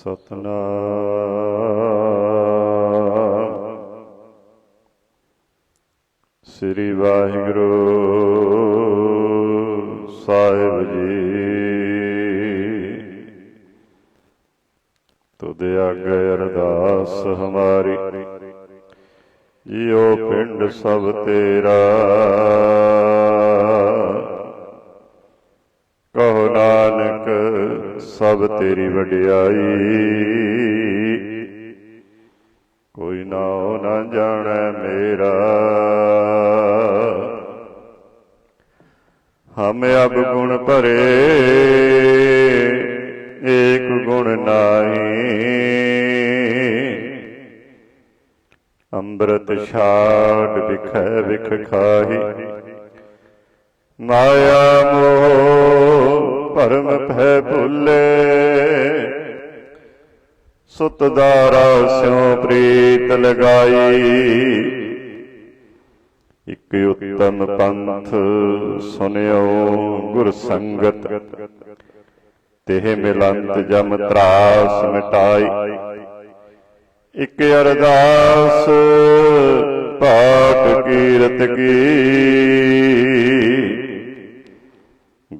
ਸਤਨਾਮ। ਸ੍ਰੀ ਵਾਹਿਗੁਰੂ ਸਾਹਿਬ ਜੀ। ਤੁਧ ਆਗੇ ਅਰਦਾਸ ਹਮਾਰੀ। ਜਿਉ ਪਿੰਡ ਸਭ ਤੇਰਾ ਕਹੋ ਨਾਨਕ ਸਭ ਤੇਰੀ ਵਡਿਆਈ। ਕੋਈ ਨਾਉ ਨਾ ਜਾਣੈ ਮੇਰਾ। ਹਮ ਅਬ ਗੁਣ ਭਰੇ ਏਕ ਗੁਣ ਨਾਹੀ। ਅੰਮ੍ਰਿਤ ਛਾੜ ਵਿਖੈ ਵਿਖ ਖਾਹੀ। ਮਾਇਆ ਮੋਹ ਭਰਮ ਭੈ ਭੁੱਲੇ। ਸੁਤ ਦਾਰਾ ਸਿਉ ਪ੍ਰੀਤ ਲਗਾਈ। ਇਕ ਉਤਮ ਪੰਥ ਸੁਨਿਓ ਗੁਰ ਸੰਗਤ। ਤਿਹ ਮਿਲੰਤ ਜਮ ਤਰਾਸ ਮਿਟਾਈ। ਇਕ ਅਰਦਾਸ ਪਾਠ ਕੀਰਤ ਕੀ।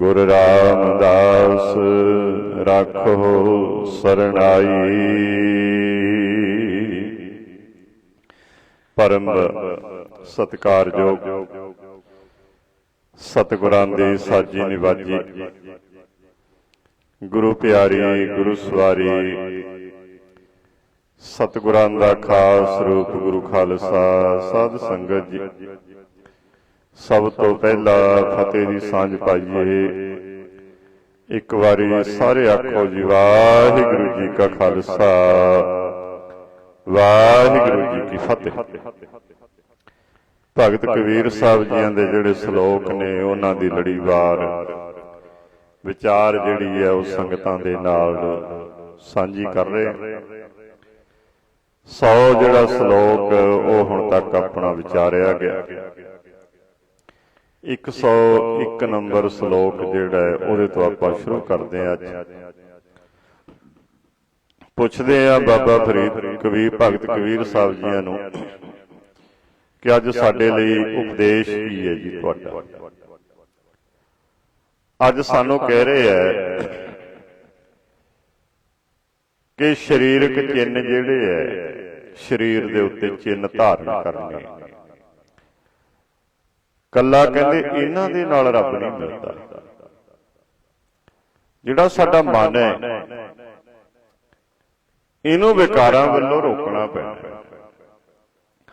ਗੁਰ ਰਾਮਦਾਸ, ਰਾਖੋ ਸਰਣਾਈ। ਪਰਮ ਸਤਿਕਾਰਯੋਗ ਸਤਿਗੁਰਾਂ ਦੀ ਸਾਜੀ ਨਿਵਾਜੀ। ਗੁਰੂ ਪਿਆਰੀ, ਗੁਰੂ ਸਵਾਰੀ। ਸਤਿਗੁਰਾਂ ਦਾ ਖਾਸ ਰੂਪ ਗੁਰੂ ਖਾਲਸਾ, ਸਾਧ ਸੰਗਤ ਜੀ। ਸਭ ਤੋਂ ਪਹਿਲਾਂ ਫਤਿਹ ਦੀ ਸਾਂਝ ਪਾਈਏ। ਇੱਕ ਵਾਰੀ ਸਾਰੇ ਆਖੋ ਜੀ, ਵਾਹਿਗੁਰੂ ਜੀ ਕਾ ਖਾਲਸਾ। ਵਾਹਿਗੁਰੂ ਜੀ ਕੀ ਫਤਿਹ। ਭਗਤ ਕਬੀਰ ਸਾਹਿਬ ਜੀਆਂ ਦੇ ਜਿਹੜੇ ਸ਼ਲੋਕ ਨੇ, ਉਹਨਾਂ ਦੀ ਲੜੀਵਾਰ ਵਿਚਾਰ ਜਿਹੜੀ ਹੈ ਉਹ ਸੰਗਤਾਂ ਦੇ ਨਾਲ ਸਾਂਝੀ ਕਰ ਰਹੇ ਸੌ ਜਿਹੜਾ ਸ਼ਲੋਕ ਉਹ ਹੁਣ ਤੱਕ ਆਪਣਾ ਵਿਚਾਰਿਆ ਗਿਆ। 101 ਨੰਬਰ ਸ਼ਲੋਕ ਜਿਹੜਾ ਹੈ, ਉਹਦੇ ਤੋਂ ਆਪਾਂ ਸ਼ੁਰੂ ਕਰਦੇ ਹਾਂ ਅੱਜ। ਪੁੱਛਦੇ ਆ ਬਾਬਾ ਫਰੀਦ ਕਬੀਰ ਭਗਤ ਕਬੀਰ ਸਾਹਿਬ ਜੀਆਂ ਨੂੰ ਕਿ ਅੱਜ ਸਾਡੇ ਲਈ ਉਪਦੇਸ਼ ਕੀ ਹੈ ਜੀ ਤੁਹਾਡਾ? ਅੱਜ ਸਾਨੂੰ ਕਹਿ ਰਹੇ ਹੈ ਕਿ ਸਰੀਰਕ ਚਿੰਨ ਜਿਹੜੇ ਹੈ, ਸਰੀਰ ਦੇ ਉੱਤੇ ਚਿੰਨ ਧਾਰਨ ਕਰਨੇ। ਕੱਲਾ ਕਹਿੰਦੇ ਇਹਨਾਂ ਦੇ ਨਾਲ ਰੱਬ ਨਹੀਂ ਮਿਲਦਾ। ਜਿਹੜਾ ਸਾਡਾ ਮਨ ਹੈ, ਇਹਨੂੰ ਵਿਕਾਰਾਂ ਵੱਲੋਂ ਰੋਕਣਾ ਪੈਂਦਾ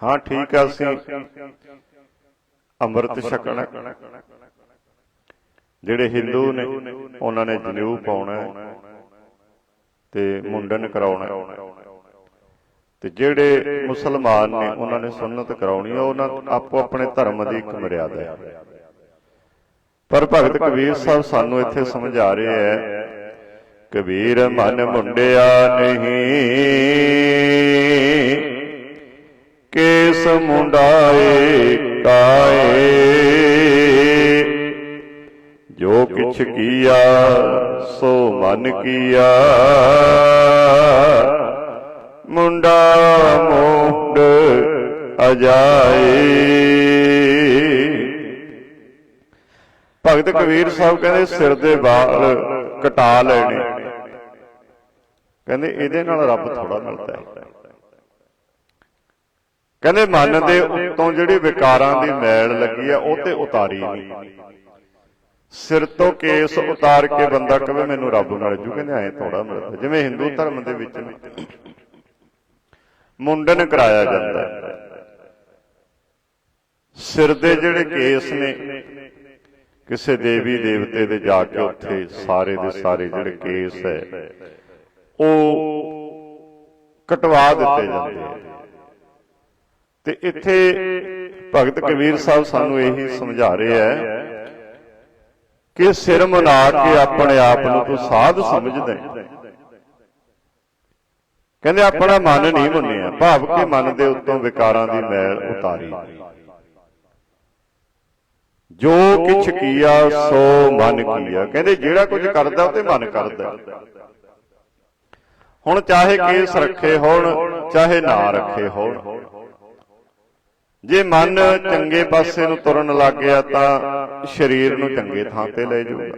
ਹਾਂ, ਠੀਕ ਹੈ ਅਸੀਂ ਅੰਮ੍ਰਿਤ ਛਕਣਾ। ਜਿਹੜੇ ਹਿੰਦੂ ਨੇ, ਉਹਨਾਂ ਨੇ ਜਨੇਊ ਪਾਉਣਾ ਹੈ ਤੇ ਮੁੰਡਨ ਕਰਾਉਣਾ ਹੈ। ਤੇ ਜਿਹੜੇ ਮੁਸਲਮਾਨ ਨੇ, ਉਹਨਾਂ ਨੇ ਸੁਨਨਤ ਕਰਾਉਣੀ ਹੈ ਉਹਨਾਂ ਆਪੋ ਆਪਣੇ ਧਰਮ ਦੀ ਇੱਕ ਮਰਿਆਦਾ ਹੈ। ਪਰ ਭਗਤ ਕਬੀਰ ਸਾਹਿਬ ਸਾਨੂੰ ਇੱਥੇ ਸਮਝਾ ਰਹੇ ਹੈ, ਕਬੀਰ ਮਨ ਮੁੰਡਿਆ ਨਹੀਂ, ਕੇਸ ਮੁੰਡਾਏ ਕਾਏ ਜੋ ਕਿਛ ਕੀਆ, ਸੋ ਮਨ ਕੀਆ। ਮੁੰਡਾ ਮੋਢ ਅਜਾਏ। ਭਗਤ ਕਬੀਰ ਸਾਹਿਬ ਕਹਿੰਦੇ ਸਿਰ ਦੇ ਵਾਲ ਕਟਾ ਲੈਣੇ। ਕਹਿੰਦੇ ਇਹਦੇ ਨਾਲ ਰੱਬ ਥੋੜਾ ਮਿਲਦਾ ਹੈ। ਕਹਿੰਦੇ ਮਨ ਦੇ ਉੱਤੋਂ ਜਿਹੜੀ ਵਿਕਾਰਾਂ ਦੀ ਮੈਲ ਲੱਗੀ ਆ, ਉਹ ਤੇ ਉਤਾਰੀ ਨਹੀਂ। ਸਿਰ ਤੋਂ ਕੇਸ ਉਤਾਰ ਕੇ ਬੰਦਾ ਕਹੇ ਮੈਨੂੰ ਰੱਬ ਨਾਲ ਜੂ, ਕਹਿੰਦੇ ਐ ਥੋੜਾ ਮਿਲਦਾ। ਜਿਵੇਂ ਹਿੰਦੂ ਧਰਮ ਦੇ ਵਿੱਚ ਮੁੰਡਨ ਕਰਾਇਆ ਜਾਂਦਾ ਹੈ ਸਿਰ ਦੇ ਜਿਹੜੇ ਕੇਸ ਨੇ, ਕਿਸੇ ਦੇਵੀ ਦੇਵਤੇ ਦੇ ਜਾ ਕੇ ਉੱਥੇ ਸਾਰੇ ਦੇ ਸਾਰੇ ਜਿਹੜੇ ਕੇਸ ਹੈ, ਉਹ ਕਟਵਾ ਦਿੱਤੇ ਜਾਂਦੇ ਆ ਤੇ ਇੱਥੇ ਭਗਤ ਕਬੀਰ ਸਾਹਿਬ ਸਾਨੂੰ ਇਹੀ ਸਮਝਾ ਰਹੇ ਹੈ ਕਿ ਸਿਰ ਮਨਾ ਕੇ ਆਪਣੇ ਆਪ ਨੂੰ ਤੂੰ ਸਾਧ ਸਮਝਦਾ ਹੈ। ਕਹਿੰਦੇ ਆਪਣਾ ਮਨ ਨਹੀਂ ਮੁੰਨਿਆ ਭਾਵ ਕਿ ਮਨ ਦੇ ਉੱਤੋਂ ਵਿਕਾਰਾਂ ਦੀ ਮੈਲ ਉਤਾਰੀ। ਜੋ ਕਿਛ ਕੀਆ ਸੋ ਮਨ ਕੀਆ। ਕਹਿੰਦੇ ਜਿਹੜਾ ਕੁਝ ਕਰਦਾ ਉਹ ਤੇ ਮਨ ਕਰਦਾ। ਹੁਣ ਚਾਹੇ ਕੇਸ ਰੱਖੇ ਹੋਣ ਚਾਹੇ ਨਾ ਰੱਖੇ ਹੋਣ। ਜੇ ਮਨ ਚੰਗੇ ਪਾਸੇ ਨੂੰ ਤੁਰਨ ਲੱਗ ਗਿਆ ਤਾਂ ਸਰੀਰ ਨੂੰ ਚੰਗੇ ਥਾਂ ਤੇ ਲੈ ਜਾਊਗਾ।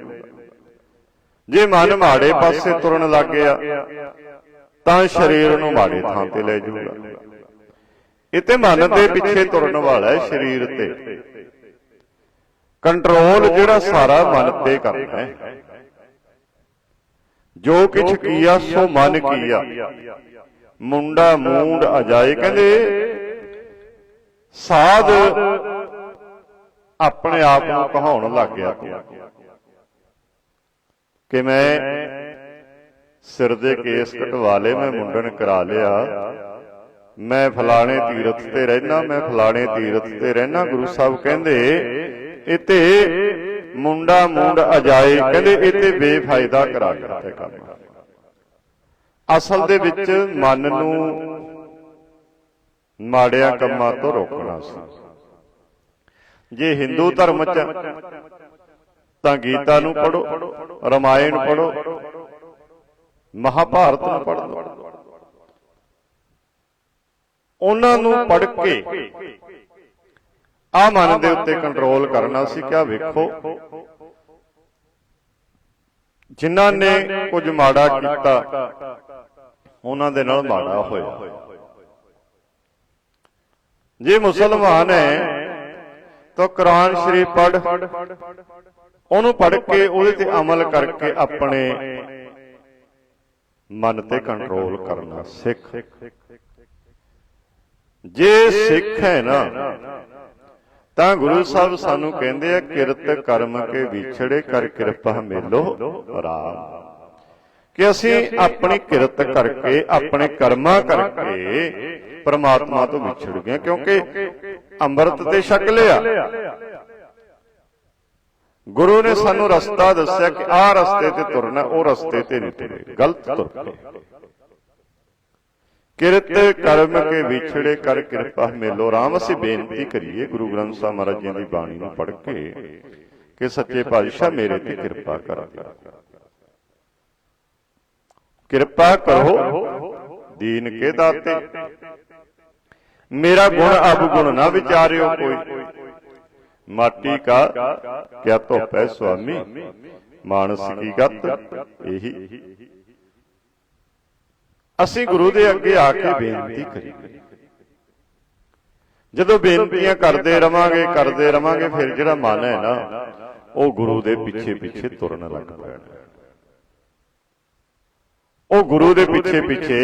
ਜੇ ਮਨ ਮਾੜੇ ਪਾਸੇ ਤੁਰਨ ਲੱਗ ਗਿਆ ਤਾਂ ਸਰੀਰ ਨੂੰ ਮਾੜੇ ਥਾਂ ਤੇ ਲੈ ਜਾਊਗਾ। ਇਹ ਤੇ ਮਨ ਦੇ ਪਿੱਛੇ ਤੁਰਨ ਵਾਲਾ ਹੈ ਸਰੀਰ ਤੇ। ਕੰਟਰੋਲ ਜਿਹੜਾ ਸਾਰਾ ਮਨ ਤੇ ਕਰਨਾ ਹੈ। ਜੋ ਕਿਛ ਕੀਆ, ਸੋ ਮਨ ਕੀਆ। ਮੁੰਡਾ ਮੂੰਡ ਅਜਾਏ, ਕਹਿੰਦੇ ਸਾਧ ਆਪਣੇ ਆਪ ਨੂੰ ਕਹਾਉਣ ਲੱਗ ਗਿਆ ਤੂੰ। ਕਿ ਮੈਂ ਸਿਰ ਦੇ ਕੇਸ ਕਟਵਾ ਲਏ ਮੈਂ ਮੁੰਡਨ ਕਰਾ ਲਿਆ। ਮੈਂ ਫਲਾਣੇ ਤੀਰਥ ਤੇ ਰਹਿਣਾ ਮੈਂ ਫਲਾਣੇ ਤੀਰਥ ਤੇ ਰਹਿਣਾ ਗੁਰੂ ਸਾਹਿਬ ਕਹਿੰਦੇ ਇਤੇ ਮੁੰਡਾ ਮੁੰਡ ਅਜਾਏ ਕਹਿੰਦੇ ਇਤੇ ਬੇਫਾਇਦਾ ਕਰਾ ਦਿੱਤੇ ਕੰਮ। ਅਸਲ ਦੇ ਵਿੱਚ ਮਨ ਨੂੰ ਮਾੜਿਆਂ ਕੰਮਾਂ ਤੋਂ ਰੋਕਣਾ ਸੀ। ਜੇ ਹਿੰਦੂ ਧਰਮ ਚ ਤਾਂ ਗੀਤਾ ਨੂੰ ਪੜੋ ਰਮਾਇਣ ਪੜੋ ਮਹਾਭਾਰਤ ਨੂੰ ਪੜੋ ਉਹਨਾਂ ਨੂੰ ਪੜ ਕੇ ਆ ਮਨ ਦੇ ਉੱਤੇ ਕੰਟਰੋਲ ਕਰਨਾ ਸੀ ਕਿਆ ਵੇਖੋ, ਜਿਨ੍ਹਾਂ ਨੇ ਕੁਝ ਮਾੜਾ ਕੀਤਾ, ਉਹਨਾਂ ਦੇ ਨਾਲ ਮਾੜਾ ਹੋਇਆ। ਜੇ ਮੁਸਲਮਾਨ ਹੈ, ਤਾਂ ਕੁਰਾਨ ਸ਼ਰੀਫ ਪੜ ਉਹਨੂੰ ਪੜ ਕੇ ਉਹਦੇ ਤੇ ਅਮਲ ਕਰਕੇ ਆਪਣੇ ਮਨ ਤੇ ਕੰਟਰੋਲ ਕਰਨਾ ਸਿੱਖ। ਜੇ ਸਿੱਖ ਹੈ ਨਾ ਤਾਂ ਗੁਰੂ ਸਾਹਿਬ ਸਾਨੂੰ ਕਹਿੰਦੇ ਆ ਕਿਰਤ ਕਰਮ ਕੇ ਵਿਛੜੇ ਕਰ ਕਿਰਪਾ ਮੇਲੋ ਰਾਮ। ਕਿ ਅਸੀਂ ਆਪਣੀ ਕਿਰਤ ਕਰਕੇ ਆਪਣੇ ਕਰਮਾਂ ਕਰਕੇ ਪਰਮਾਤਮਾ ਤੋਂ ਵਿਛੜ ਗਏ ਕਿਉਂਕਿ ਅੰਮ੍ਰਿਤ ਤੇ ਛਕ ਲਿਆ। ਗੁਰੂ ਨੇ ਸਾਨੂੰ ਰਸਤਾ ਦੱਸਿਆ ਕਿ ਆਹ ਰਸਤੇ ਤੇ ਤੁਰਨਾ, ਉਹ ਰਸਤੇ ਤੇ ਨਹੀਂ ਤੁਰੇ ਗਲਤ ਤੁਰ ਪਏ। ਕਿਰਤ ਕਰਮ ਕੇ ਵਿਛੜੇ ਕਰ ਕਿਰਪਾ ਮੇਲੋ। ਰਾਮ ਅਸੀਂ ਬੇਨਤੀ ਕਰੀਏ ਗੁਰੂ ਗ੍ਰੰਥ ਸਾਹਿਬ ਮਹਾਰਾਜ ਜੀ ਦੀ ਬਾਣੀ ਨੂੰ ਪੜ੍ਹ ਕੇ ਕਿ ਸੱਚੇ ਪਾਤਸ਼ਾਹ ਮੇਰੇ ਤੇ ਕਿਰਪਾ ਕਰ। ਕਿਰਪਾ ਕਰੋ ਦੀਨ ਕੇ ਦਾਤੇ। ਮੇਰਾ ਗੁਣ ਅਬ ਗੁਣ ਨਾ ਵਿਚਾਰਿਓ ਕੋਈ। ਮਾਟੀ ਕਾ ਕਿਆ ਧੋਪੈ ਸੁਆਮੀ? ਮਾਨਸ ਕੀ ਗਤ? ਇਹੀ। ਅਸੀਂ ਗੁਰੂ ਦੇ ਅੱਗੇ ਆ ਕੇ ਬੇਨਤੀ ਕਰੀਏ ਜਦੋਂ ਬੇਨਤੀਆਂ ਕਰਦੇ ਰਵਾਂਗੇ ਕਰਦੇ ਰਵਾਂਗੇ, ਫਿਰ ਜਿਹੜਾ ਮਨ ਹੈ ਨਾ, ਉਹ ਗੁਰੂ ਦੇ ਪਿੱਛੇ ਪਿੱਛੇ ਤੁਰਨ ਲੱਗ ਪੈਣਾ ਉਹ ਗੁਰੂ ਦੇ ਪਿੱਛੇ ਪਿੱਛੇ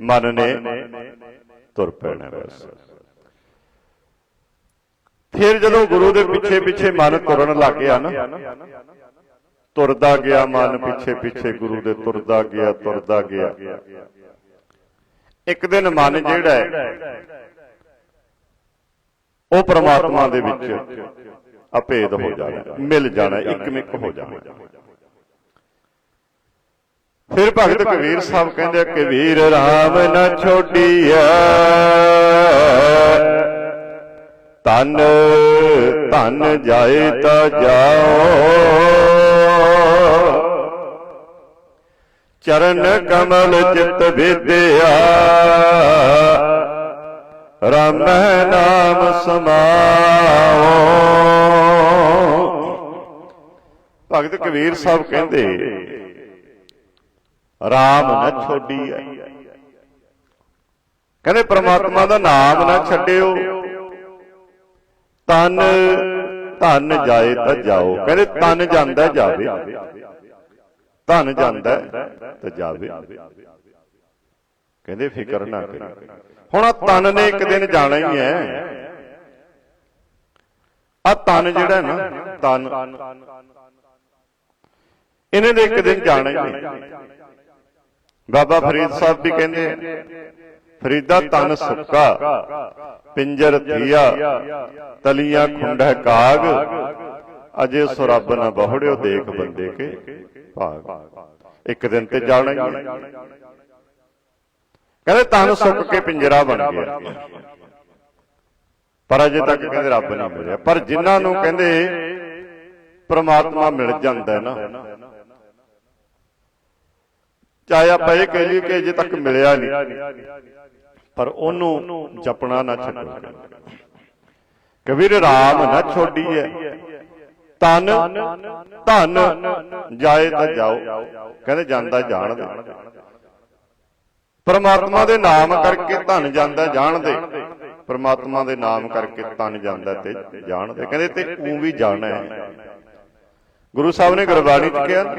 ਮਨ ਨੇ ਤੁਰ ਪੈਣਾ ਬਸ। ਫਿਰ ਜਦੋਂ ਗੁਰੂ ਦੇ ਪਿੱਛੇ ਪਿੱਛੇ ਮਨ ਤੁਰਨ ਲੱਗ ਗਿਆ ਨਾ, ਤੁਰਦਾ ਗਿਆ ਮਨ ਪਿੱਛੇ ਪਿੱਛੇ, ਗੁਰੂ ਦੇ ਤੁਰਦਾ ਗਿਆ ਤੁਰਦਾ ਗਿਆ। ਇੱਕ ਦਿਨ ਮਨ ਜਿਹੜਾ ਹੈ, ਉਹ ਪ੍ਰਮਾਤਮਾ ਦੇ ਵਿੱਚ ਅਭੇਦ ਹੋ ਜਾਣਾ, ਮਿਲ ਜਾਣਾ ਇੱਕ ਮਿੱਕ ਹੋ ਜਾਣਾ। ਫਿਰ ਭਗਤ ਕਬੀਰ ਸਾਹਿਬ ਕਹਿੰਦੇ ਆ ਕਿ ਵੀਰ ਰਾਮ ਨਾ ਛੋਡੀਐ। ਤਨ ਧਨ ਜਾਏ ਤਾਂ ਜਾਓ। ਚਰਨ ਕਮਲ ਚਿਤ ਵਿਦਿਆ, ਰਾਮ ਨਾਮ ਸਮਾਓ। ਭਗਤ ਕਬੀਰ ਸਾਹਿਬ ਕਹਿੰਦੇ, ਰਾਮ ਨਾ ਛੋਡੀਐ। ਕਹਿੰਦੇ ਪ੍ਰਮਾਤਮਾ ਦਾ ਨਾਮ ਨਾ ਛੱਡਿਓ। ਤਨ, ਧਨ ਜਾਏ ਤਾਂ ਜਾਓ। ਕਹਿੰਦੇ ਤਨ ਜਾਂਦਾ ਜਾਵੇ। ਧਨ ਜਾਂਦਾ ਤਾਂ ਜਾਵੇ। ਕਹਿੰਦੇ ਫਿਕਰ ਨਾ ਕਰੀ। ਹੁਣ ਆ ਤਨ ਨੇ ਇੱਕ ਦਿਨ ਜਾਣਾ ਹੀ ਹੈ। ਆ ਤਨ ਜਿਹੜਾ ਨਾ, ਤਨ। ਇਹਨੇ ਦੇ ਇੱਕ ਦਿਨ ਜਾਣਾ ਹੀ ਹੈ ਬਾਬਾ ਫਰੀਦ ਸਾਹਿਬ ਵੀ ਕਹਿੰਦੇ ਫਰੀਦਾ ਤਨ ਸੁੱਕਾ, ਪਿੰਜਰ ਥੀਆ ਤਲੀਆਂ ਖੁੰਡਾ ਕਾਗ, ਅਜੇ ਸੋ ਨਾ ਬਹੁੜਿਓ ਦੇਖ ਬੰਦੇ ਕੇ ਭਾਗ। ਇੱਕ ਦਿਨ ਤੇ ਜਾਣਾ ਹੀ ਕਹਿੰਦੇ ਤਨ ਸੁੱਕ ਕੇ ਪਿੰਜਰਾ ਬਣ ਗਿਆ। ਪਰ ਅਜੇ ਤੱਕ ਕਹਿੰਦੇ ਰੱਬ ਨਹੀਂ ਮਿਲਿਆ। ਪਰ ਜਿਨ੍ਹਾਂ ਨੂੰ ਕਹਿੰਦੇ ਪ੍ਰਮਾਤਮਾ ਮਿਲ ਜਾਂਦਾ ਨਾ, ਚਾਹੇ ਆਪਾਂ ਇਹ ਕਹਿ ਲਈਏ ਕਿ ਅਜੇ ਤੱਕ ਮਿਲਿਆ ਨਹੀਂ। ਪਰ ਉਹਨੂੰ ਜਪਣਾ ਨਾ ਛੱਡੋ। ਕਬੀਰ ਰਾਮ ਨਾ ਛੋਡੀਐ। ਤਨ ਧਨ ਜਾਏ ਤਾਂ ਜਾਓ। ਕਹਿੰਦੇ ਜਾਂਦਾ ਜਾਣ ਦੇ। ਪਰਮਾਤਮਾ ਦੇ ਨਾਮ ਕਰਕੇ ਧਨ ਜਾਂਦਾ ਜਾਣ ਦੇ। ਪਰਮਾਤਮਾ ਦੇ ਨਾਮ ਕਰਕੇ ਤਨ ਜਾਂਦਾ ਤੇ ਜਾਣ ਦੇ। ਕਹਿੰਦੇ ਤੇ ਤੂੰ ਵੀ ਜਾਣਾ ਹੈ। ਗੁਰੂ ਸਾਹਿਬ ਨੇ ਗੁਰਬਾਣੀ ਚ ਕਿਹਾ ਨਾ,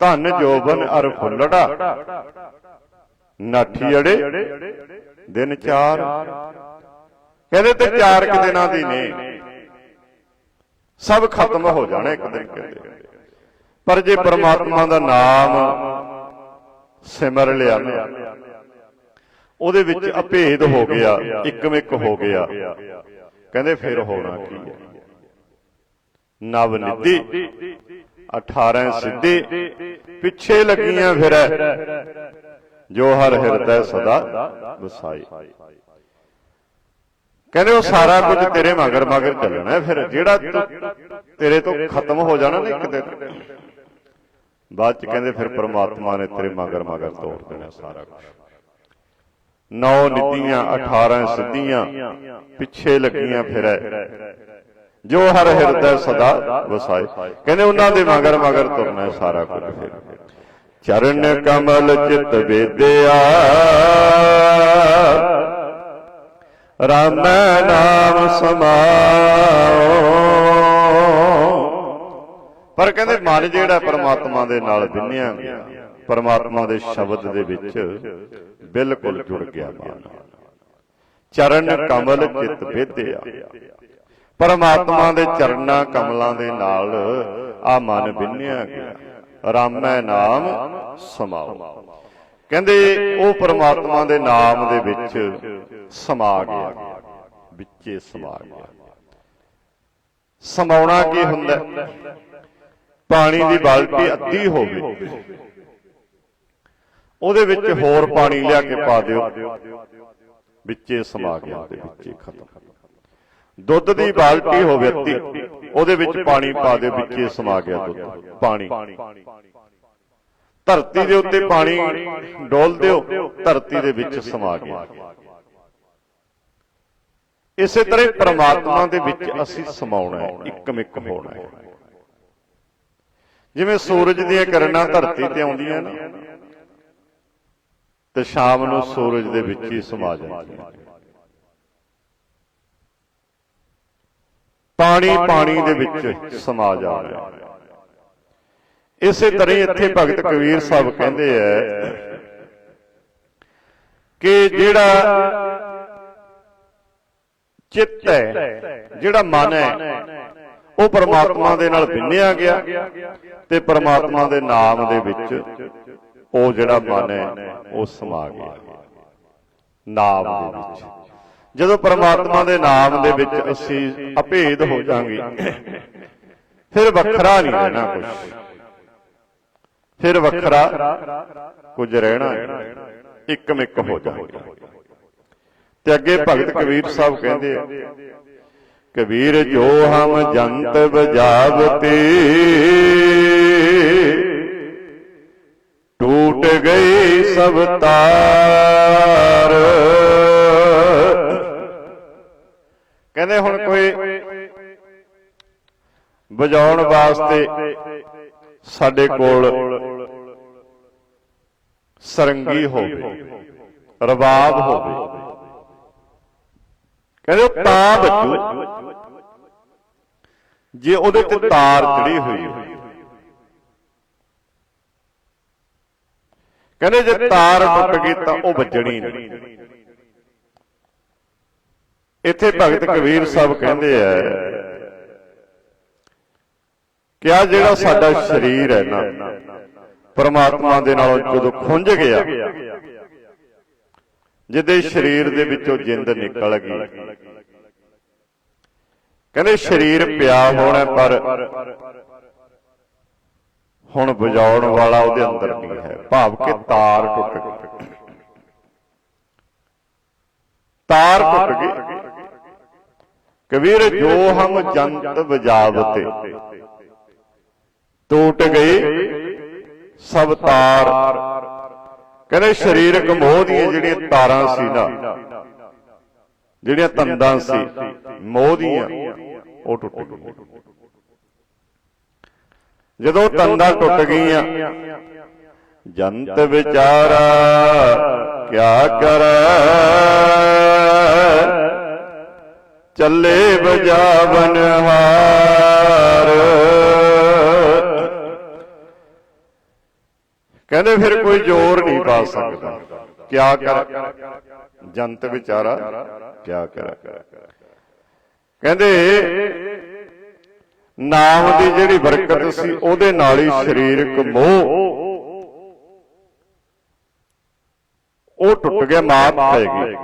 ਧਨ ਜੋਬਨ ਅਰ ਫੁੱਲੜਾ। ਨਾਠੀ ਅੜੇ ਦਿਨ ਚਾਰ। ਕਹਿੰਦੇ ਤੇ ਚਾਰ ਕੁ ਦਿਨਾਂ ਦੀ ਨੇ। ਸਭ ਖਤਮ ਹੋ ਜਾਣਾ ਇੱਕ ਦਿਨ ਕਹਿੰਦੇ। ਪਰ ਜੇ ਪ੍ਰਮਾਤਮਾ ਦਾ ਨਾਮ ਸਿਮਰ ਲਿਆ ਨਾ ਉਹਦੇ ਵਿੱਚ ਅਭੇਦ ਹੋ ਗਿਆ ਇੱਕਮਿਕ ਹੋ ਗਿਆ। ਕਹਿੰਦੇ ਫਿਰ ਹੋਣਾ ਕੀ ਹੈ? ਨਵ ਨਿਧੀ 18 ਸਿੱਧੀ ਪਿੱਛੇ ਲੱਗੀਆਂ ਫਿਰੈ। ਜੋ ਹਰ ਹਿਰਦੈ ਸਦਾ ਵਸਾਈ। ਕਹਿੰਦੇ ਉਹ ਸਾਰਾ ਕੁਝ ਤੇਰੇ ਮਗਰ ਮਗਰ ਚੱਲਣਾ ਫਿਰ, ਜਿਹੜਾ ਤੇਰੇ ਤੋਂ ਖਤਮ ਹੋ ਜਾਣਾ ਨਾ ਇੱਕ ਬਾਅਦ ਚ ਕਹਿੰਦੇ ਫਿਰ ਪ੍ਰਮਾਤਮਾ ਨੇ ਤੇਰੇ ਮਗਰ ਮਗਰ ਤੋੜ ਦੇਣਾ ਸਾਰਾ ਕੁਝ। ਨੌ ਨਿਤੀਆਂ 18 ਸਿੱਧੀਆਂ, ਪਿੱਛੇ ਲੱਗੀਆਂ ਫਿਰੈ ਜੋ ਹਰ ਹਿਰਦੈ ਸਦਾ ਵਸਾਏ ਕਹਿੰਦੇ ਉਹਨਾਂ ਦੇ ਮਗਰ ਮਗਰ ਤੁਰਨਾ ਸਾਰਾ ਕੁਝ ਫਿਰ। ਚਰਨ ਕਮਲ ਚਿਤ ਵੇਦਿਆ। ਰਾਮ ਨਾਮ ਸਮਾਓ। ਪਰ ਕਹਿੰਦੇ ਮਨ ਜਿਹੜਾ ਪਰਮਾਤਮਾ ਦੇ ਨਾਲ ਬਿੰਨਿਆ ਗਿਆ ਪਰਮਾਤਮਾ ਦੇ ਸ਼ਬਦ ਦੇ ਵਿੱਚ ਬਿਲਕੁਲ ਜੁੜ ਗਿਆ ਮਨ। ਚਰਨ ਕਮਲ ਚਿਤ ਵੇਦਿਆ। ਪਰਮਾਤਮਾ ਦੇ ਚਰਨਾਂ ਕਮਲਾਂ ਦੇ ਨਾਲ ਆ ਮਨ ਬਿੰਨਿਆ ਗਿਆ। ਰਾਮੈ ਨਾਮ ਸਮਾਓ। ਕਹਿੰਦੇ ਉਹ ਪਰਮਾਤਮਾ ਦੇ ਨਾਮ ਦੇ ਵਿੱਚ ਸਮਾ ਗਿਆ ਵਿੱਚੇ ਸਮਾ ਗਿਆ। ਸਮਾਉਣਾ ਕੀ ਹੁੰਦਾ? ਪਾਣੀ ਦੀ ਬਾਲਟੀ ਅੱਧੀ ਹੋਵੇ। ਉਹਦੇ ਵਿੱਚ ਹੋਰ ਪਾਣੀ ਲਿਆ ਕੇ ਪਾ ਦਿਓ। ਵਿੱਚੇ ਸਮਾ ਗਿਆ ਉਹਦੇ ਵਿੱਚੇ ਖਤਮ। ਦੁੱਧ ਦੀ ਬਾਲਟੀ ਹੋਵੇ ਅੱਧੀ ਉਹਦੇ ਵਿੱਚ ਪਾਣੀ ਪਾ ਦਿਓ ਵਿੱਚੇ ਸਮਾ ਗਿਆ ਦੁੱਧ। ਪਾਣੀ। ਧਰਤੀ ਦੇ ਉੱਤੇ ਪਾਣੀ ਡੋਲ ਦਿਓ ਧਰਤੀ ਦੇ ਵਿੱਚ ਸਮਾ ਗਿਆ। ਇਸੇ ਤਰ੍ਹਾਂ ਪ੍ਰਮਾਤਮਾ ਦੇ ਵਿੱਚ ਅਸੀਂ ਸਮਾਉਣਾ ਹੈ ਇੱਕਮਿਕ ਹੋਣਾ ਹੈ। ਜਿਵੇਂ ਸੂਰਜ ਦੀਆਂ ਕਿਰਨਾਂ ਧਰਤੀ ਤੇ ਆਉਂਦੀਆਂ ਨੇ ਤੇ ਸ਼ਾਮ ਨੂੰ ਸੂਰਜ ਦੇ ਵਿੱਚ ਹੀ ਸਮਾ ਜਾਂਦੀਆਂ ਪਾਣੀ ਪਾਣੀ ਦੇ ਵਿੱਚ ਸਮਾ ਹੈ। ਇਸੇ ਤਰ੍ਹਾਂ ਇੱਥੇ ਭਗਤ ਕਬੀਰ ਸਾਹਿਬ ਕਹਿੰਦੇ ਐ ਕਿ ਜਿਹੜਾ ਚਿੱਤ ਹੈ ਜਿਹੜਾ ਮਨ ਹੈ ਉਹ ਪਰਮਾਤਮਾ ਦੇ ਨਾਲ ਬਿੰਨਿਆ ਗਿਆ ਤੇ ਪਰਮਾਤਮਾ ਦੇ ਨਾਮ ਦੇ ਵਿੱਚ ਉਹ ਜਿਹੜਾ ਮਨ ਹੈ ਉਹ ਸਮਾ ਗਿਆ। ਨਾਮ ਦੇ ਵਿੱਚ। ਜਦੋਂ ਪਰਮਾਤਮਾ ਦੇ ਨਾਮ ਦੇ ਵਿੱਚ ਅਸੀਂ ਅਭੇਦ ਹੋ ਜਾਾਂਗੇ ਫਿਰ ਵੱਖਰਾ ਨਹੀਂ ਰਹਿਣਾ ਕੁਝ ਫਿਰ ਵੱਖਰਾ ਕੁਝ ਰਹਿਣਾ ਇੱਕ ਇੱਕਮਿਕ ਹੋ ਜਾਏਗਾ ਤੇ ਅੱਗੇ ਭਗਤ ਕਬੀਰ ਸਾਹਿਬ ਕਹਿੰਦੇ ਆ, ਕਬੀਰ ਜੋ ਹਮ ਜੰਤ ਬਜਾਵਤੇ ਟੂਟ ਗਈ ਸਭ ਤਾਰ। ਕਹਿੰਦੇ ਹੁਣ ਕੋਈ ਵਜਾਉਣ ਵਾਸਤੇ ਸਾਡੇ ਕੋਲ ਸਰੰਗੀ ਹੋਵੇ ਰਬਾਬ ਹੋਵੇ। ਕਹਿੰਦੇ ਤਾਂ ਬੱਜੂ ਜੇ ਉਹਦੇ ਤੇ ਤਾਰ ਚੜੀ ਹੋਈ। ਹੋਵੇ ਕਹਿੰਦੇ ਜੇ ਤਾਰ ਟੁੱਟ ਗਈ ਤਾਂ ਉਹ ਵੱਜਣੀ ਨਹੀਂ। ਇੱਥੇ ਭਗਤ ਕਬੀਰ ਸਾਹਿਬ ਕਹਿੰਦੇ ਆ। ਕਿ ਆ। ਜਿਹੜਾ ਸਾਡਾ ਸਰੀਰ ਹੈ ਨਾ ਪਰਮਾਤਮਾ ਦੇ ਨਾਲੋਂ ਜਦੋਂ ਖੁੰਝ ਗਿਆ ਜਿਹਦੇ ਸਰੀਰ ਦੇ ਵਿੱਚੋਂ ਜਿੰਦ ਨਿਕਲ ਗਈ। ਕਹਿੰਦੇ ਸਰੀਰ ਪਿਆ ਹੋਣਾ ਪਰ ਹੁਣ ਵਜਾਉਣ ਵਾਲਾ ਉਹਦੇ ਅੰਦਰ ਨਹੀਂ ਹੈ। ਭਾਵ ਕਿ ਤਾਰ ਟੁੱਟ ਗਈ। ਤਾਰ ਟੁੱਟ ਗਈ। ਕਬੀਰ ਜੋ ਹਮ ਜੰਤ ਵਜਾਵਤੇ। ਟੂਟ ਗਈ ਸਭ ਤਾਰ। ਕਹਿੰਦੇ ਸਰੀਰਕ ਮੋਹ ਦੀਆਂ ਜਿਹੜੀਆਂ ਤਾਰਾਂ ਸੀ ਨਾ, ਜਿਹੜੀਆਂ ਤੰਦਾਂ ਸੀ, ਮੋਹ ਦੀਆਂ, ਉਹ ਟੁੱਟ ਗਈਆਂ। ਜਦੋਂ ਤੰਦਾਂ ਟੁੱਟ ਗਈਆਂ, ਜੰਤ ਵਿਚਾਰਾ ਕਿਆ ਕਰੈ? ਚੱਲੇ ਬਜਾਵਨ ਹਾਰ ਕਹਿੰਦੇ ਫਿਰ ਕੋਈ ਜ਼ੋਰ ਨਹੀਂ ਪਾ ਸਕਦਾ। ਕਿਆ ਕਰ? ਜੰਤ ਵਿਚਾਰਾ ਕਿਆ ਕਰ? ਕਹਿੰਦੇ ਨਾਮ ਦੀ ਜਿਹੜੀ ਬਰਕਤ ਸੀ, ਉਹਦੇ ਨਾਲ ਹੀ ਸਰੀਰਕ ਮੋਹ ਉਹ ਟੁੱਟ ਗਿਆ, ਮਾਤ ਪੈ ਗਈ।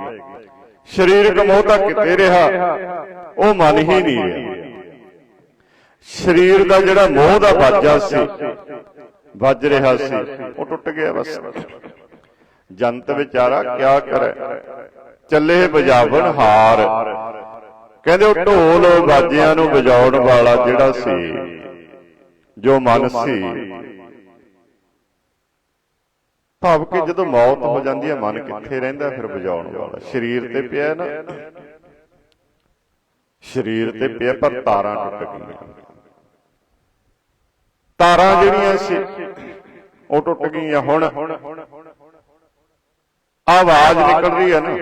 ਸਰੀਰਕ ਮੋਹ ਤਾਂ ਕਿਤੇ ਰਿਹਾ, ਉਹ ਮਨ ਹੀ ਨਹੀਂ ਰਿਹਾ। ਸਰੀਰ ਦਾ ਜਿਹੜਾ ਮੋਹ ਦਾ ਬਾਜਾ ਸੀ, ਵੱਜ ਰਿਹਾ ਸੀ, ਉਹ ਟੁੱਟ ਗਿਆ ਬਸ। ਜੰਤ ਵਿਚਾਰਾ ਕਿਆ ਕਰੇ? ਚੱਲੇ ਬਜਾਵਣ ਹਾਰ। ਕਹਿੰਦੇ ਉਹ ਢੋਲ ਬਾਜਿਆਂ ਨੂੰ ਵਜਾਉਣ ਵਾਲਾ ਜਿਹੜਾ ਸੀ, ਜੋ ਮਨ ਸੀ ਭਾਵ ਕਿ ਜਦੋਂ ਮੌਤ ਹੋ ਜਾਂਦੀ ਹੈ ਮਨ ਕਿੱਥੇ ਰਹਿੰਦਾ ਫਿਰ ਵਜਾਉਣ ਵਾਲਾ। ਸਰੀਰ ਤੇ ਪਿਆ ਨਾ। ਸਰੀਰ ਤੇ ਪਿਆ ਪਰ ਤਾਰਾਂ ਟੁੱਟ ਗਈਆਂ। ਤਾਰਾਂ ਜਿਹੜੀਆਂ ਸੀ ਉਹ ਟੁੱਟ ਗਈਆਂ ਹੁਣ। ਆਵਾਜ਼ ਨਿਕਲ ਰਹੀ ਹੈ ਨਾ।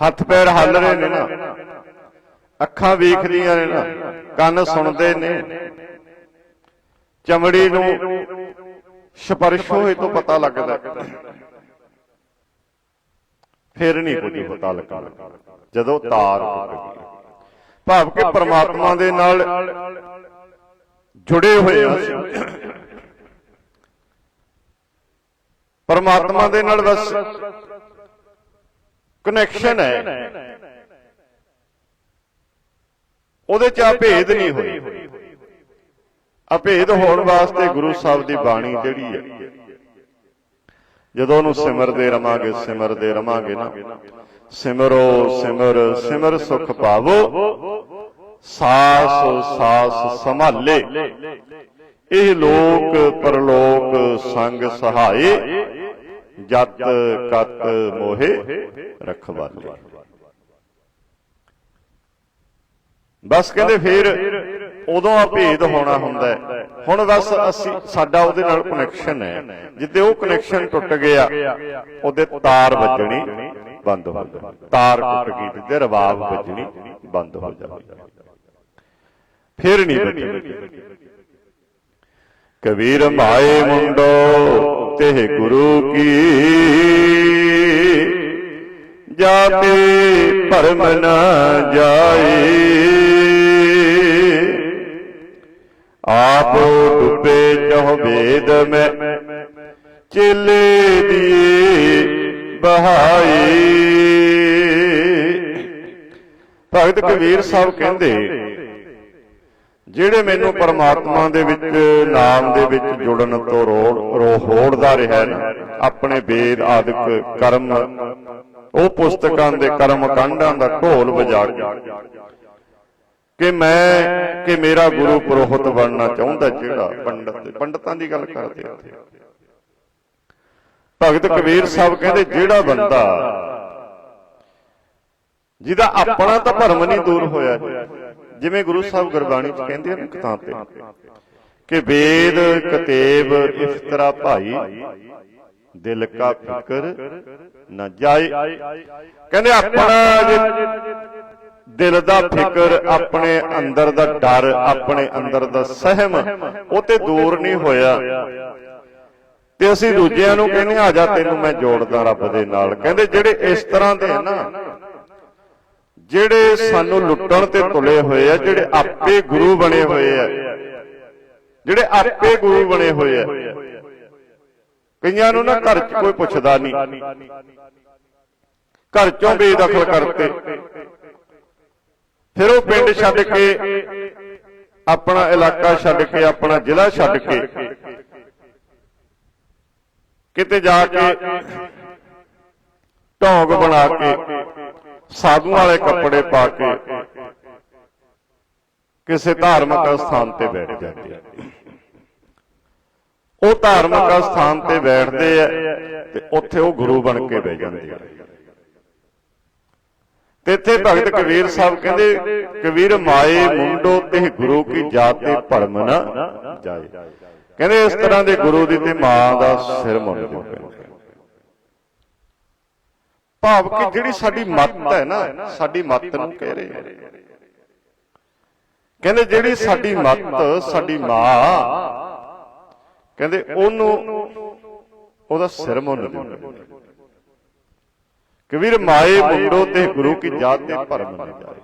ਹੱਥ ਪੈਰ ਹੱਲ ਰਹੇ ਨੇ ਨਾ। ਅੱਖਾਂ ਵੇਖਦੀਆਂ ਨੇ ਨਾ। ਕੰਨ ਸੁਣਦੇ ਨੇ ਚਮੜੀ ਨੂੰ ਸਪਰਸ਼ ਹੋਏ ਤੋਂ ਪਤਾ ਲੱਗਦਾ ਫਿਰ ਨਹੀਂ ਕੁਝ ਪਤਾ ਲੱਗਦਾ। ਜਦੋਂ ਤਾਰ ਟੁੱਟ ਗਈ ਭਾਵ ਕਿ ਪ੍ਰਮਾਤਮਾ ਦੇ ਨਾਲ ਜੁੜੇ ਹੋਏ ਹਾਂ। ਪਰਮਾਤਮਾ ਦੇ ਨਾਲ ਬਸ ਕਨੈਕਸ਼ਨ ਹੈ। ਉਹਦੇ ਚ ਅਭੇਦ ਨਹੀਂ ਹੋਈ ਅਭੇਦ ਹੋਣ ਵਾਸਤੇ ਗੁਰੂ ਸਾਹਿਬ ਦੀ ਬਾਣੀ ਜਿਹੜੀ ਹੈ। ਜਦੋਂ ਉਹਨੂੰ ਸਿਮਰਦੇ ਰਵਾਂਗੇ ਸਿਮਰਦੇ ਰਵਾਂਗੇ ਨਾ। ਸਿਮਰੋ, ਸਿਮਰ ਸਿਮਰ ਸੁਖ ਪਾਵੋ। ਸਾਸ ਸਾਸ ਸੰਭਾਲੇ। ਇਹ ਲੋਕ ਪਰਲੋਕ ਸੰਗ ਸਹਾਏ, ਜਤ ਕਤ ਮੋਹਿ ਰਖਵਾਲੇ। ਬਸ ਕਹਿੰਦੇ ਫੇਰ ਉਦੋਂ ਆ ਭੇਦ ਹੋਣਾ ਹੁੰਦਾ ਹੈ। ਹੁਣ ਬਸ ਅਸੀਂ ਸਾਡਾ ਉਹਦੇ ਨਾਲ ਕਨੈਕਸ਼ਨ ਹੈ। ਜਿੱਦੇ ਉਹ ਕਨੈਕਸ਼ਨ ਟੁੱਟ ਗਿਆ ਉਹਦੇ ਤਾਰ ਵੱਜਣੀ ਬੰਦ ਹੋ ਜਾਣੀ ਤਾਰ ਟੁੱਟ ਗਈ ਜਿੱਦੇ ਰਵਾਬ ਵੱਜਣੀ ਬੰਦ ਹੋ ਜਾਣੀ ਫਿਰ ਨਹੀਂ ਵੱਜਣੀ। ਕਬੀਰ ਮਾਏ ਮੁੰਡੋ ਤੇ ਗੁਰੂ ਕੀ? ਜਾਤੇ ਭਰਮ ਨ ਜਾਏ। ਆਪ ਡੁੱਬੇ ਚਹੁ ਵੇਦ ਮੈਂ? ਚੇਲੇ ਦੀਏ ਬਹਾਈ। ਭਗਤ ਕਬੀਰ ਸਾਹਿਬ ਕਹਿੰਦੇ, ਜਿਹੜੇ ਮੈਨੂੰ ਪਰਮਾਤਮਾ ਦੇ ਵਿੱਚ, ਨਾਮ ਦੇ ਵਿੱਚ ਜੁੜਨ ਤੋਂ ਰੋੜ ਹੋੜਦਾ ਰਿਹਾ ਨਾ, ਆਪਣੇ ਵੇਦ ਆਦਿਕ ਕਰਮ, ਉਹ ਪੁਸਤਕਾਂ ਦੇ ਕਰਮ ਕਾਂਡਾਂ ਦਾ ਢੋਲ ਵਜਾ ਕੇ ਕਿ ਮੈਂ ਕਿ ਮੇਰਾ ਗੁਰੂ ਪੁਰੋਹਿਤ ਬਣਨਾ ਚਾਹੁੰਦਾ ਜਿਹੜਾ ਪੰਡਤ ਪੰਡਤਾਂ। ਦੀ ਗੱਲ ਕਰਦੇ ਆ। ਭਗਤ ਕਬੀਰ ਸਾਹਿਬ ਕਹਿੰਦੇ ਜਿਹੜਾ ਬੰਦਾ ਜਿਹਦਾ ਆਪਣਾ ਤਾਂ ਭਰਮ ਨਹੀਂ ਦੂਰ ਹੋਇਆ ਜਿਵੇਂ ਗੁਰੂ ਸਾਹਿਬ ਗੁਰਬਾਣੀ ਚ ਕਹਿੰਦੇ ਨਾ ਥਾਂ ਤੇ ਕਿ ਵੇਦ ਕਤੇਬ ਇਫਤਰਾ ਭਾਈ ਦਿਲ ਕਾ ਫਿਕਰ ਨਾ ਜਾਏ। ਕਹਿੰਦੇ ਆਪਣਾ ਜੇ ਦਿਲ ਦਾ ਫਿਕਰ ਆਪਣੇ ਅੰਦਰ ਦਾ ਡਰ, ਆਪਣੇ ਅੰਦਰ ਦਾ ਸਹਿਮ ਉਹ ਤੇ ਦੂਰ ਨਹੀਂ ਹੋਇਆ। ਤੇ ਅਸੀਂ ਦੂਜਿਆਂ ਨੂੰ ਕਹਿੰਦੇ ਆ ਜਾ ਤੈਨੂੰ ਮੈਂ ਜੋੜਦਾ ਰੱਬ ਦੇ ਨਾਲ। ਕਹਿੰਦੇ ਜਿਹੜੇ ਇਸ ਤਰ੍ਹਾਂ ਦੇ ਨਾ, ਜਿਹੜੇ ਸਾਨੂੰ ਲੁੱਟਣ ਤੇ ਤੁਲੇ ਹੋਏ ਆ, ਜਿਹੜੇ ਆਪੇ ਗੁਰੂ ਬਣੇ ਹੋਏ ਆ, ਜਿਹੜੇ ਆਪੇ ਗੁਰੂ ਬਣੇ ਹੋਏ ਆ, ਕਈਆਂ ਨੂੰ ਨਾ ਘਰ 'ਚ ਕੋਈ ਪੁੱਛਦਾ ਨਹੀਂ। ਘਰ 'ਚੋਂ ਬੇਦਖਲ ਕਰਤੇ। ਫਿਰ ਉਹ ਪਿੰਡ ਛੱਡ ਕੇ ਆਪਣਾ ਇਲਾਕਾ ਛੱਡ ਕੇ, ਆਪਣਾ ਜ਼ਿਲ੍ਹਾ ਛੱਡ ਕੇ ਕਿਤੇ ਜਾ ਕੇ ਢੋਂਗ ਬਣਾ ਕੇ, ਸਾਧੂਆਂ ਵਾਲੇ ਕੱਪੜੇ ਪਾ ਕੇ ਕਿਸੇ ਧਾਰਮਿਕ ਸਥਾਨ ਤੇ ਬੈਠ ਜਾਂਦੇ ਆ। ਉਹ ਧਾਰਮਿਕ ਸਥਾਨ ਤੇ ਬੈਠਦੇ ਆ ਤੇ ਉੱਥੇ ਉਹ ਗੁਰੂ ਬਣ ਕੇ ਬਹਿ ਜਾਂਦੇ ਆ। ਤੇ ਇੱਥੇ ਭਗਤ ਕਬੀਰ ਸਾਹਿਬ ਕਹਿੰਦੇ ਕਬੀਰ ਮਾਏ ਮੁੰਡੋ ਤੇ ਗੁਰੂ ਕੀ ਜਾਤ ਤੇ ਭਰਮ ਨਾ ਜਾਏ। ਕਹਿੰਦੇ ਇਸ ਤਰ੍ਹਾਂ ਦੇ ਗੁਰੂ ਦੀ ਤੇ ਮਾਂ ਦਾ ਸਿਰ ਮੁੰਨ ਦਿਓ ਭਾਵ ਕਿ ਜਿਹੜੀ ਸਾਡੀ ਮੱਤ ਹੈ ਨਾ ਸਾਡੀ ਮੱਤ ਨੂੰ ਕਹਿ ਰਹੇ ਕਹਿੰਦੇ ਜਿਹੜੀ ਸਾਡੀ ਮੱਤ ਸਾਡੀ ਮਾਂ ਕਹਿੰਦੇ ਉਹਨੂੰ ਉਹਦਾ ਸਿਰ ਮੁੰਨ ਦਿਓ ਕਬੀਰ ਮਾਏ ਮੁੰਡੋ ਤੇ ਗੁਰੂ ਕੀ ਜਾਤ ਤੇ ਭਰਮ ਨਾ ਜਾਏ।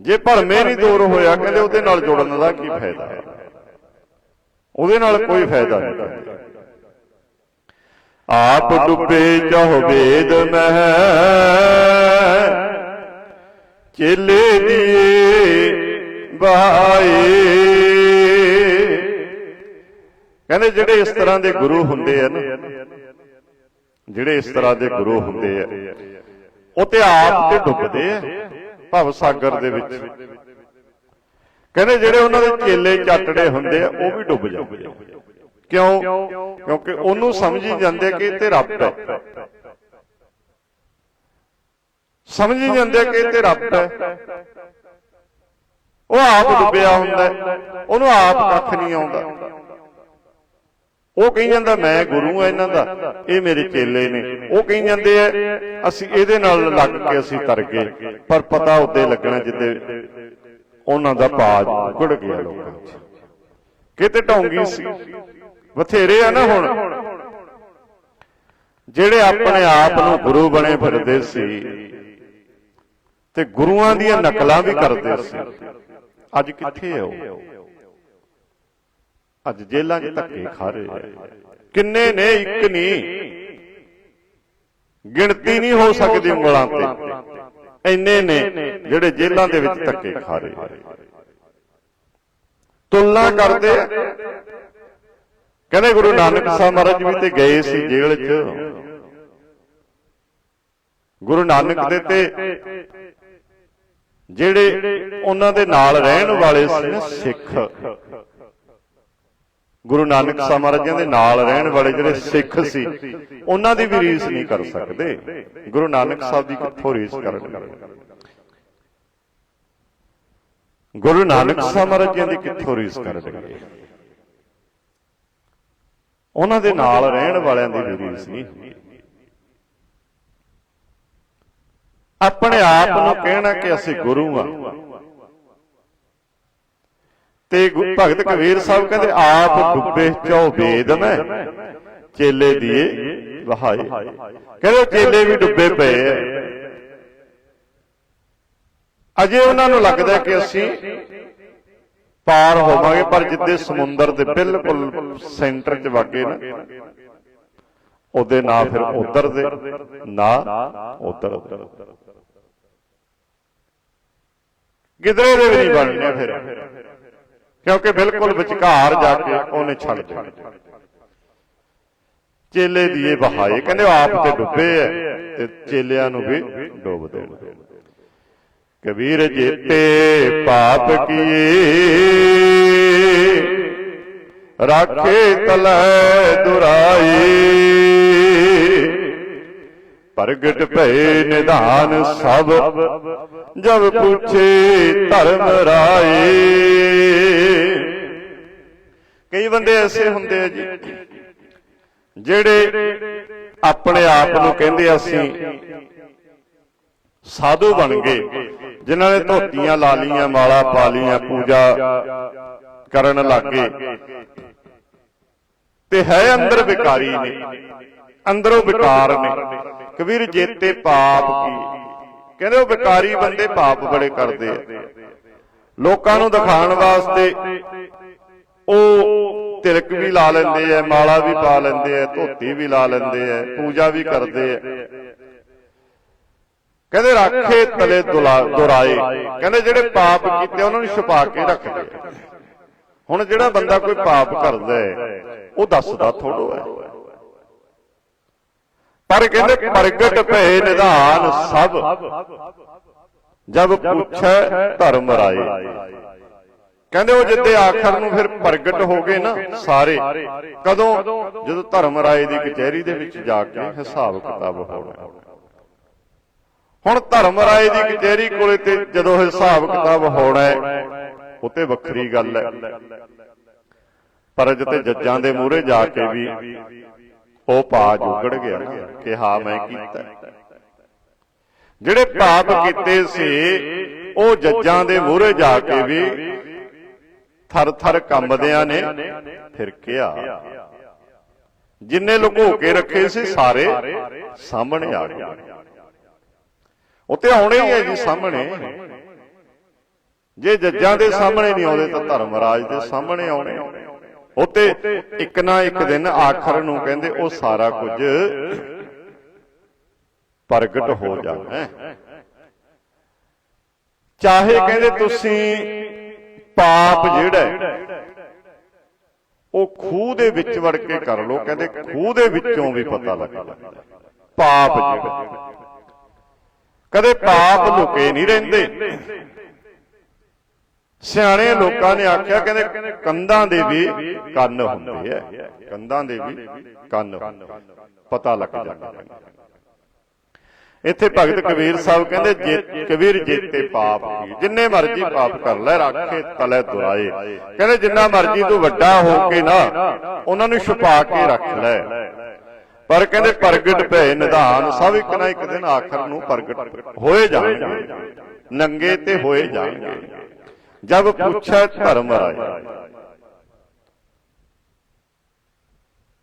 ਜੇ ਭਰਮੇ ਨਹੀਂ ਦੂਰ ਹੋਇਆ, ਕਹਿੰਦੇ ਉਹਦੇ ਨਾਲ ਜੁੜਨ ਦਾ ਕੀ ਫਾਇਦਾ? ਉਹਦੇ ਨਾਲ ਕੋਈ ਫਾਇਦਾ ਨਹੀਂ। ਆਪ ਡੁੱਬੇ ਚਾਹੋ ਮਹਿ ਚੇਲੇ ਦੀਏ ਬਾਏ ਕਹਿੰਦੇ ਜਿਹੜੇ ਇਸ ਤਰ੍ਹਾਂ ਦੇ ਗੁਰੂ ਹੁੰਦੇ ਆ ਨਾ ਜਿਹੜੇ ਇਸ ਤਰ੍ਹਾਂ ਦੇ ਗੁਰੂ ਹੁੰਦੇ ਆ। ਉਹ ਤੇ ਆਪ ਤੇ ਡੁੱਬਦੇ ਆ। ਭਵ ਸਾਗਰ ਦੇ ਵਿੱਚ। ਕਹਿੰਦੇ ਜਿਹੜੇ ਉਹਨਾਂ ਦੇ ਚੇਲੇ ਚੱਟੜੇ ਹੁੰਦੇ ਆ ਉਹ ਵੀ ਡੁੱਬ ਜਾਂਦੇ ਆ। ਕਿਉਂ? ਕਿਉਂਕਿ ਉਹਨੂੰ ਸਮਝੀ ਜਾਂਦੇ ਕਿ ਤੇ ਰੱਬ ਹੈ। ਸਮਝੀ ਜਾਂਦੇ ਕਿ ਤੇ ਰੱਬ ਹੈ। ਉਹ ਆਪ ਡੁੱਬਿਆ ਹੁੰਦਾ। ਉਹਨੂੰ ਆਪ ਕੱਖ ਨਹੀਂ ਆਉਂਦਾ। ਉਹ ਕਹੀ ਜਾਂਦਾ, ਮੈਂ ਗੁਰੂ ਆ ਇਹਨਾਂ ਦਾ। ਇਹ ਮੇਰੇ ਚੇਲੇ ਨੇ। ਉਹ ਕਹੀ ਜਾਂਦੇ ਆ, ਅਸੀਂ ਇਹਦੇ ਨਾਲ ਲੱਗ ਕੇ ਅਸੀਂ ਤਰ ਗਏ। ਪਰ ਪਤਾ ਉੱਤੇ ਲੱਗਣਾ ਜਿੱਦੇ ਉਹਨਾਂ ਦਾ ਬਾਜ ਉਗੜ ਗਿਆ ਲੋਕਾਂ 'ਚ। ਕਿਤੇ ਢੌਂਗੀ ਸੀ। ਬਥੇਰੇ ਆ ਨਾ ਹੁਣ। ਜਿਹੜੇ ਆਪਣੇ ਆਪ ਨੂੰ ਗੁਰੂ ਬਣੇ ਫਿਰਦੇ ਸੀ ਤੇ ਗੁਰੂਆਂ ਦੀਆਂ ਨਕਲਾਂ ਵੀ ਕਰਦੇ ਸੀ। ਅੱਜ ਕਿੱਥੇ ਆ ਉਹ? ਅੱਜ ਜੇਲਾਂ 'ਚ ਧੱਕੇ ਖਾ ਰਹੇ ਆ। ਕਿੰਨੇ ਨੇ ਇੱਕ ਨਹੀਂ ਗਿਣਤੀ ਨਹੀਂ ਹੋ ਸਕਦੀ ਉਂਗਲਾਂ ਤੇ। ਇੰਨੇ ਨੇ ਜਿਹੜੇ ਜੇਲ੍ਹਾਂ ਦੇ ਵਿੱਚ ਧੱਕੇ ਖਾ ਰਹੇ ਆ। ਤੁਲਨਾ ਕਰਦੇ ਕਹਿੰਦੇ ਗੁਰੂ ਨਾਨਕ ਸਾਹਿਬ ਮਹਾਰਾਜ ਵੀ ਤੇ ਗਏ ਸੀ ਜੇਲ੍ਹ 'ਚ। ਗੁਰੂ ਨਾਨਕ ਦੇ ਤੇ ਜਿਹੜੇ ਉਹਨਾਂ ਦੇ ਨਾਲ ਰਹਿਣ ਵਾਲੇ ਸੀ ਸਿੱਖ। ਗੁਰੂ ਨਾਨਕ ਸਾਹਿਬ ਮਹਾਰਾਜਾਂ ਦੇ ਨਾਲ ਰਹਿਣ ਵਾਲੇ ਜਿਹੜੇ ਸਿੱਖ ਸੀ, ਉਹਨਾਂ ਦੀ ਵੀ ਰੀਸ ਨਹੀਂ ਕਰ ਸਕਦੇ। ਗੁਰੂ ਨਾਨਕ ਸਾਹਿਬ ਦੀ ਕਿੱਥੋਂ ਰੀਸ ਕਰਨਗੇ ਗੁਰੂ ਨਾਨਕ ਸਾਹਿਬ ਮਹਾਰਾਜਾਂ ਦੀ ਕਿੱਥੋਂ ਰੀਸ ਕਰਨਗੇ ਉਹਨਾਂ ਦੇ ਨਾਲ ਰਹਿਣ ਵਾਲਿਆਂ ਦੀ ਵੀ ਰੀਸ ਨਹੀਂ ਆਪਣੇ ਆਪ ਨੂੰ ਕਹਿਣਾ ਕਿ ਅਸੀਂ ਗੁਰੂ ਆ ਤੇ ਭਗਤ ਕਬੀਰ ਸਾਹਿਬ ਕਹਿੰਦੇ ਆਪ ਡੁੱਬੇ ਚੌ ਵੇਦ ਮੈਂ। ਚੇਲੇ ਦੀਏ ਵਹਾਏ ਕਹਿੰਦੇ ਚੇਲੇ ਵੀ ਡੁੱਬੇ ਪਏ ਐ ਅਜੇ ਉਹਨਾਂ ਨੂੰ ਲੱਗਦਾ ਕਿ ਅਸੀਂ ਪਾਰ ਹੋਵਾਂਗੇ ਪਰ ਜਿੱਦੇ ਸਮੁੰਦਰ ਦੇ ਬਿਲਕੁਲ ਸੈਂਟਰ 'ਚ ਵਾਗੇ ਨਾ ਉਹਦੇ ਨਾ ਫਿਰ ਉਧਰ ਦੇ ਨਾ ਉਧਰ ਦੇ। ਕਿਧਰੇ ਦੇ ਵੀ ਨਹੀਂ ਬਣਨੇ ਫਿਰ। ਕਿਉਂਕਿ ਬਿਲਕੁਲ ਵਿਚਕਾਰ ਜਾ ਕੇ ਉਹਨੇ ਛੱਡ ਦੇਣਾ। ਚੇਲੇ ਦੀਏ ਬਹਾਏ ਕਹਿੰਦੇ ਆਪ ਤੇ ਡੁੱਬੇ ਐ ਤੇ ਚੇਲਿਆਂ ਨੂੰ ਵੀ ਡੁੱਬ ਦੇਣ। ਕਬੀਰ ਜੀਤੇ ਪਾਪ ਕੀਏ ਰਾਖੇ ਤਲੈ ਦੁਰਾਈ। ਪ੍ਰਗਟ ਭਏ ਨਿਧਾਨ ਸਭ। ਜਬ ਪੁੱਛੇ ਧਰਮ ਰਾਏ। ਕਈ ਬੰਦੇ ਐਸੇ ਹੁੰਦੇ ਆ ਜੀ, ਜਿਹੜੇ ਆਪਣੇ ਆਪ ਨੂੰ ਕਹਿੰਦੇ ਅਸੀਂ ਸਾਧੂ ਬਣ ਗਏ, ਜਿਨ੍ਹਾਂ ਨੇ ਧੋਤੀਆਂ ਲਾ ਲੀਆਂ ਮਾਲਾ ਪਾ ਲੀਆਂ ਪੂਜਾ ਕਰਨ ਲੱਗੇ। ਤੇ ਹੈ ਅੰਦਰ ਵਿਕਾਰੀ ਨੇ, ਅੰਦਰੋਂ ਵਿਕਾਰ ਨੇ। ਕਬੀਰ ਜੇਤੇ ਪਾਪ ਕੀ? ਕਹਿੰਦੇ ਉਹ ਵਿਕਾਰੀ ਬੰਦੇ ਪਾਪ ਬੜੇ ਕਰਦੇ ਆ। ਲੋਕਾਂ ਨੂੰ ਦਿਖਾਉਣ ਵਾਸਤੇ ਉਹ ਤਿਲਕ ਵੀ ਲਾ ਲੈਂਦੇ ਆ, ਮਾਲਾ ਵੀ ਪਾ ਲੈਂਦੇ ਆ, ਧੋਤੀ ਵੀ ਲਾ ਲੈਂਦੇ ਆ, ਪੂਜਾ ਵੀ ਕਰਦੇ ਆ। ਕਹਿੰਦੇ ਰਾਖੇ ਤਲੇ ਦੁਲਾ- ਦੁਰਾਏ। ਕਹਿੰਦੇ ਜਿਹੜੇ ਪਾਪ ਕੀਤੇ ਉਹਨਾਂ ਨੂੰ ਛੁਪਾ ਕੇ ਰੱਖਦੇ ਹੁਣ ਜਿਹੜਾ ਬੰਦਾ ਕੋਈ ਪਾਪ ਕਰਦਾ ਹੈ, ਉਹ ਦੱਸਦਾ ਥੋੜੋ ਹੈ। ਪਰ ਕਹਿੰਦੇ ਪ੍ਰਗਟ ਭਏ ਨਿਧਾਨ ਸਭ। ਜਬ ਪੁੱਛੈ ਧਰਮ ਰਾਏ। ਕਹਿੰਦੇ ਉਹ ਜਿੱਦੇ ਆਖਰ ਨੂੰ ਫਿਰ ਪ੍ਰਗਟ ਹੋ ਗਏ ਨਾ ਸਾਰੇ। ਕਦੋਂ? ਜਦੋਂ ਧਰਮ ਰਾਏ ਦੀ ਕਚਹਿਰੀ ਦੇ ਵਿੱਚ ਜਾ ਕੇ ਹਿਸਾਬ ਕਿਤਾਬ ਹੋਣਾ। ਹੁਣ। ਧਰਮ ਰਾਏ ਦੀ ਕਚਹਿਰੀ ਕੋਲੇ ਤੇ ਜਦੋਂ ਹਿਸਾਬ ਕਿਤਾਬ ਹੋਣਾ ਉਤੇ ਵੱਖਰੀ ਗੱਲ ਹੈ। ਪਰ ਜਿੱਤੇ ਜੱਜਾਂ ਦੇ ਮੂਹਰੇ ਜਾ ਕੇ ਵੀ ਉਹ ਪਾਜ ਉਗੜ ਗਿਆ ਕਿ ਹਾਂ ਮੈਂ ਕੀਤਾ। ਜਿਹੜੇ ਪਾਪ ਕੀਤੇ ਸੀ ਉਹ ਜੱਜਾਂ ਦੇ ਮੂਹਰੇ ਜਾ ਕੇ ਵੀ ਥਰ ਥਰ ਕੰਬਦਿਆਂ ਨੇ ਫਿਰ ਕਿਹਾ। ਜਿੰਨੇ ਲੁਕੋ ਕੇ ਰੱਖੇ ਸੀ ਸਾਰੇ ਸਾਹਮਣੇ ਆ ਗਏ। ਉੱਤੇ ਆਉਣੇ ਹੀ ਹੈ ਜੀ ਸਾਹਮਣੇ। ਜੇ ਜੱਜਾਂ ਦੇ ਸਾਹਮਣੇ ਨਹੀਂ ਆਉਂਦੇ ਤਾਂ ਧਰਮਰਾਜ ਦੇ ਸਾਹਮਣੇ ਆਉਣੇ। ਉੱਤੇ ਇੱਕ ਨਾ ਇੱਕ ਦਿਨ ਆਖਰ ਨੂੰ ਕਹਿੰਦੇ ਉਹ ਸਾਰਾ ਕੁਝ ਪ੍ਰਗਟ ਹੋ ਜਾਣਾ ਚਾਹੇ ਕਹਿੰਦੇ ਤੁਸੀਂ ਪਾਪ ਜਿਹੜਾ ਉਹ ਖੂਹ ਦੇ ਵਿੱਚ ਵੜ ਕੇ ਕਰ ਲੋ ਕਹਿੰਦੇ ਖੂਹ ਦੇ ਵਿੱਚੋਂ ਵੀ ਪਤਾ ਲੱਗ। ਜਾਂਦਾ ਪਾਪ ਜਿਹੜਾ ਕਦੇ ਪਾਪ ਲੁਕੇ ਨਹੀਂ ਰਹਿੰਦੇ। ਸਿਆਣੇ ਲੋਕਾਂ ਨੇ ਆਖਿਆ ਕਹਿੰਦੇ ਕੰਧਾਂ ਦੇ ਵੀ ਕੰਨ ਹੁੰਦੇ ਆ। ਕੰਧਾਂ ਦੇ ਵੀ ਕੰਨ ਪਤਾ ਲੱਗ ਜਾਂਦਾ ਇੱਥੇ ਭਗਤ ਕਬੀਰ ਸਾਹਿਬ ਕਹਿੰਦੇ ਜੇ ਕਬੀਰ ਜੇਤੇ ਪਾਪ ਕੀ ਜਿੰਨੇ ਮਰਜ਼ੀ ਪਾਪ ਕਰ ਲੈ, ਰੱਖੇ ਤਲੇ ਦੁਰਾਏ ਕਹਿੰਦੇ ਜਿੰਨਾ ਮਰਜ਼ੀ ਤੂੰ ਵੱਡਾ ਹੋ ਕੇ ਨਾ, ਉਹਨਾਂ ਨੂੰ ਛੁਪਾ ਕੇ ਰੱਖ ਲੈ। ਪਰ ਕਹਿੰਦੇ ਪ੍ਰਗਟ ਭਏ ਨਿਧਾਨ, ਸਭ ਇੱਕ ਨਾ ਇੱਕ ਦਿਨ ਆਖਰ ਨੂੰ ਪ੍ਰਗਟ ਹੋਏ ਜਾਣਗੇ। ਨੰਗੇ ਤੇ ਹੋਏ ਜਾਣਗੇ। ਜਦ ਪੁੱਛਿਆ ਧਰਮ ਰਾਏ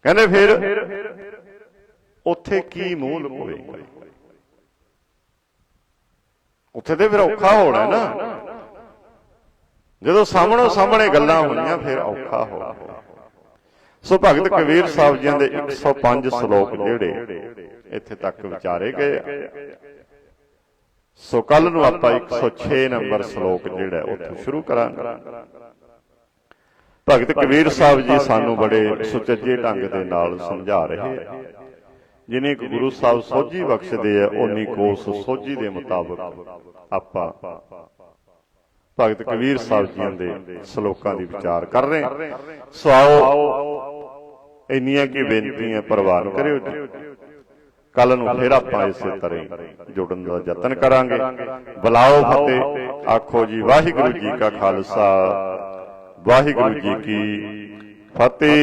ਕਹਿੰਦੇ ਫਿਰ ਉੱਥੇ ਕੀ ਮੂਲ ਹੋਏਗਾ ਉੱਥੇ ਤੇ ਫਿਰ ਔਖਾ ਹੋਣਾ ਨਾ। ਜਦੋਂ ਸਾਹਮਣੋਂ ਸਾਹਮਣੇ ਗੱਲਾਂ ਹੋਣੀਆਂ ਫਿਰ ਔਖਾ ਹੋਣਾ। ਸੋ ਭਗਤ ਕਬੀਰ ਸਾਹਿਬ ਜੀ ਦੇ 105 ਸ਼ਲੋਕ ਜਿਹੜੇ ਇੱਥੇ ਤੱਕ ਵਿਚਾਰੇ ਗਏ ਆ। ਸੋ ਕੱਲ ਨੂੰ ਆਪਾਂ 106 ਨੰਬਰ ਸ਼ਲੋਕ ਜਿਹੜਾ ਉੱਥੇ ਸ਼ੁਰੂ ਕਰਾਂਗੇ। ਭਗਤ ਕਬੀਰ ਸਾਹਿਬ ਜੀ ਸਾਨੂੰ ਬੜੇ ਸੁਚੱਜੇ ਢੰਗ ਦੇ ਨਾਲ ਸਮਝਾ ਰਹੇ ਆ ਜਿਨੇ ਗੁਰੂ ਸਾਹਿਬ ਸੋਝੀ ਬਖਸ਼ਦੇ ਆ ਉਨੀ ਕੋਸ ਸੋਝੀ ਦੇ ਮੁਤਾਬਕ ਆਪਾਂ ਭਗਤ ਕਬੀਰ ਸਾਹਿਬ ਜੀਆਂ ਦੇ ਸ਼ਲੋਕਾਂ ਦੀ ਵਿਚਾਰ ਕਰ ਰਹੇ। ਸੋ ਆਓ ਇੰਨੀਆਂ ਕੀ ਬੇਨਤੀਆਂ ਪ੍ਰਵਾਨ ਕਰਿਓ ਜੀ। ਕੱਲ ਨੂੰ ਫਿਰ ਆਪਾਂ ਇਸੇ ਤਰ੍ਹਾਂ ਜੁੜਨ ਦਾ ਯਤਨ ਕਰਾਂਗੇ। ਬੁਲਾਓ ਫਤਿਹ। ਆਖੋ ਜੀ ਵਾਹਿਗੁਰੂ ਜੀ ਕਾ ਖਾਲਸਾ। ਵਾਹਿਗੁਰੂ ਜੀ ਕੀ ਫਤਿਹ।